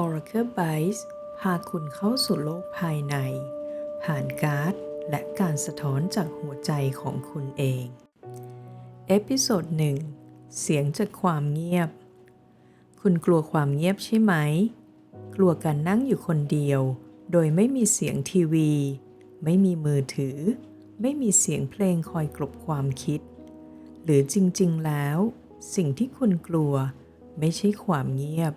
Oracle Bytes พาคุณเข้าสู่โลกภายใน ผ่านการ์ด และการสะท้อนจากหัวใจของคุณเอง เอพิโซดหนึ่งเสียงจากความเงียบ คุณกลัวความเงียบใช่ไหม กลัวการนั่งอยู่คนเดียว โดยไม่มีเสียงทีวี ไม่มีมือถือ ไม่มีเสียงเพลงคอยกลบความคิด หรือจริงๆแล้ว สิ่งที่คุณกลัว ไม่ใช่ความเงียบ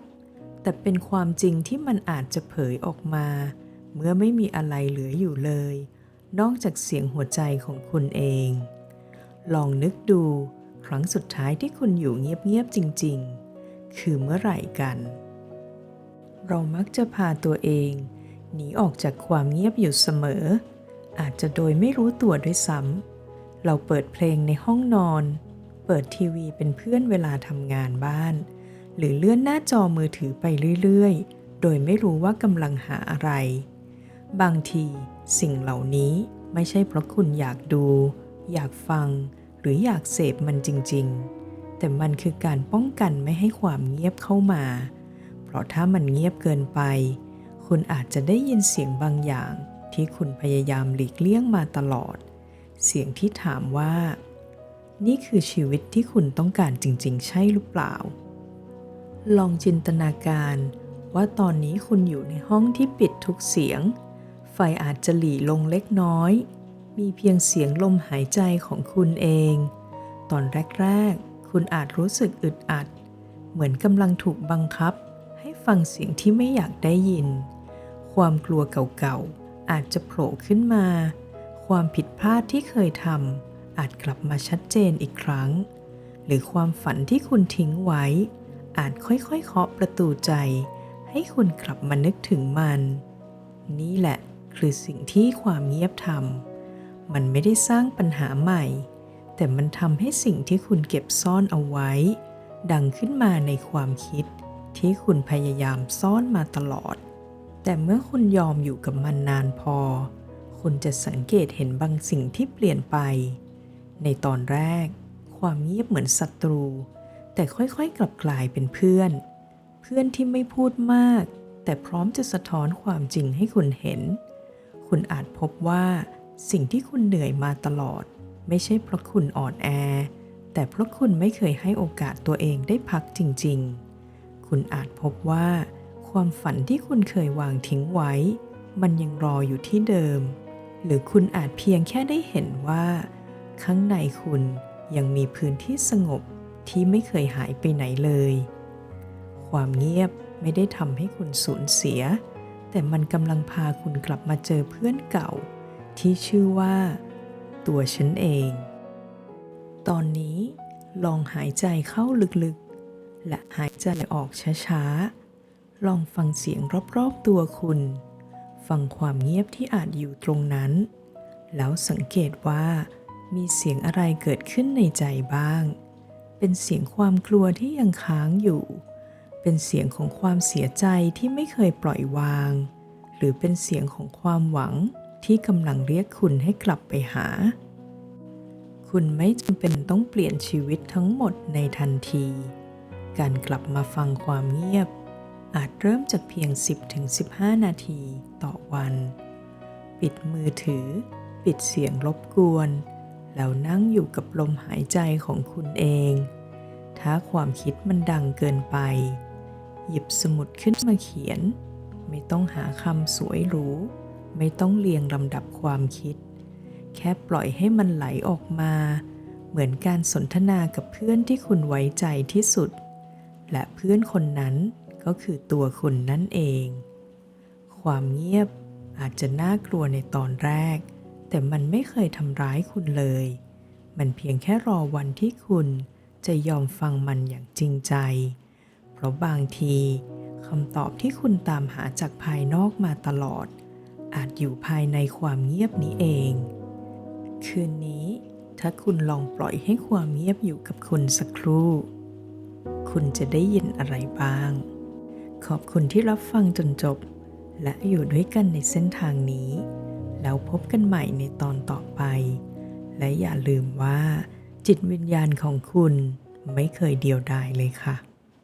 แต่เป็นความจริงที่มันอาจจะเผยออกมา เมื่อไม่มีอะไรเหลืออยู่เลย นอกจากเสียงหัวใจของคุณเอง ลองนึกดูครั้งสุดท้ายที่คุณอยู่เงียบๆจริง ๆ คือเมื่อไหร่กัน เรามักจะพาตัวเอง หนีออกจากความเงียบอยู่เสมอ อาจจะโดยไม่รู้ตัวด้วยซ้ำเราเปิดเพลงในห้องนอน เปิดทีวีเป็นเพื่อนเวลาทำงานบ้าน หรือเลื่อนหน้าจอมือถือไปเรื่อยๆ โดยไม่รู้ว่ากำลังหาอะไร บางทีสิ่งเหล่านี้ไม่ใช่เพราะคุณอยากดู อยากฟัง หรืออยากเสพมันจริงๆ แต่มันคือการป้องกันไม่ให้ความเงียบเข้ามา เพราะถ้ามันเงียบเกินไป คุณอาจจะได้ยินเสียงบางอย่าง ที่คุณพยายามหลีกเลี่ยงมาตลอด เสียงที่ถามว่า นี่คือชีวิตที่คุณต้องการจริง ๆ ใช่หรือเปล่า ลองจินตนาการ ว่าตอนนี้คุณอยู่ในห้องที่ปิดทุกเสียง ไฟอาจจะหลีลงเล็กน้อย มีเพียงเสียงลมหายใจของคุณเอง ตอนแรกๆ คุณอาจรู้สึกอึดอัด เหมือนกำลังถูกบังคับ ให้ฟังเสียงที่ไม่อยากได้ยิน ความกลัวเก่าๆ อาจจะโผล่ขึ้นมา ความผิดพลาดที่เคยทำอาจกลับมาชัดเจนอีกครั้ง หรือความฝันที่คุณทิ้งไว้ อาจค่อยๆเคาะประตูใจ ให้คุณกลับมานึกถึงมัน นี่แหละคือสิ่งที่ความเงียบทำมันไม่ได้สร้างปัญหาใหม่ แต่มันทำให้สิ่งที่คุณเก็บซ่อนเอาไว้ ดังขึ้นมาในความคิดที่คุณพยายามซ่อนมาตลอด แต่เมื่อคุณยอมอยู่กับมันนานพอ คุณจะสังเกตเห็นบางสิ่งที่เปลี่ยนไป ในตอนแรก ความเงียบเหมือนศัตรู แต่ค่อยๆกลับกลายเป็นเพื่อน เพื่อนที่ไม่พูดมาก แต่พร้อมจะสะท้อนความจริงให้คุณเห็น คุณอาจพบว่าสิ่งที่คุณเหนื่อยมาตลอด ไม่ใช่เพราะคุณอ่อนแอ แต่เพราะคุณไม่เคยให้โอกาสตัวเองได้พักจริงๆ คุณอาจพบว่า ความฝันที่คุณเคยวางทิ้งไว้ มันยังรออยู่ที่เดิม หรือคุณอาจเพียงแค่ได้เห็นว่า ข้างในคุณยังมีพื้นที่สงบ ที่ไม่เคยหายไปไหนเลย ความเงียบไม่ได้ทำให้คุณสูญเสีย แต่มันกำลังพาคุณกลับมาเจอเพื่อนเก่า ที่ชื่อว่า ตัวฉันเอง ตอนนี้ลองหายใจเข้าลึกๆ และหายใจออกช้าๆ ลองฟังเสียงรอบๆตัวคุณ ฟังความเงียบที่อาจอยู่ตรงนั้น แล้วสังเกตว่ามีเสียงอะไรเกิดขึ้นในใจบ้าง เป็นเสียงความกลัวที่ยังค้างอยู่ เป็นเสียงของความเสียใจที่ไม่เคยปล่อยวาง หรือเป็นเสียงของความหวังที่กำลังเรียกคุณให้กลับไปหา คุณไม่จำเป็นต้องเปลี่ยนชีวิตทั้งหมดในทันที การกลับมาฟังความเงียบ อาจเริ่มจากเพียง 10-15 นาทีต่อวัน ปิดมือถือ ปิดเสียงรบกวน แล้วนั่งอยู่กับลมหายใจของคุณเอง ถ้าความคิดมันดังเกินไป หยิบสมุดขึ้นมาเขียน ไม่ต้องหาคำสวยหรู ไม่ต้องเรียงลำดับความคิด แค่ปล่อยให้มันไหลออกมา เหมือนการสนทนากับเพื่อนที่คุณไว้ใจที่สุด และเพื่อนคนนั้นก็คือตัวคุณนั่นเอง ความเงียบอาจจะน่ากลัวในตอนแรก แต่มันไม่เคยทำร้ายคุณเลย มันเพียงแค่รอวันที่คุณจะยอมฟังมันอย่างจริงใจ เพราะบางทีคำตอบที่คุณตามหาจากภายนอกมาตลอด อาจอยู่ภายในความเงียบนี้เอง คืนนี้ถ้าคุณลองปล่อยให้ความเงียบอยู่กับคุณสักครู่ คุณจะได้ยินอะไรบ้าง ขอบคุณที่รับฟังจนจบ และอยู่ด้วยกันในเส้นทางนี้ แล้วพบกันใหม่ในตอนต่อไป และอย่าลืมว่า จิตวิญญาณของคุณไม่เคยเดียวดายเลยค่ะ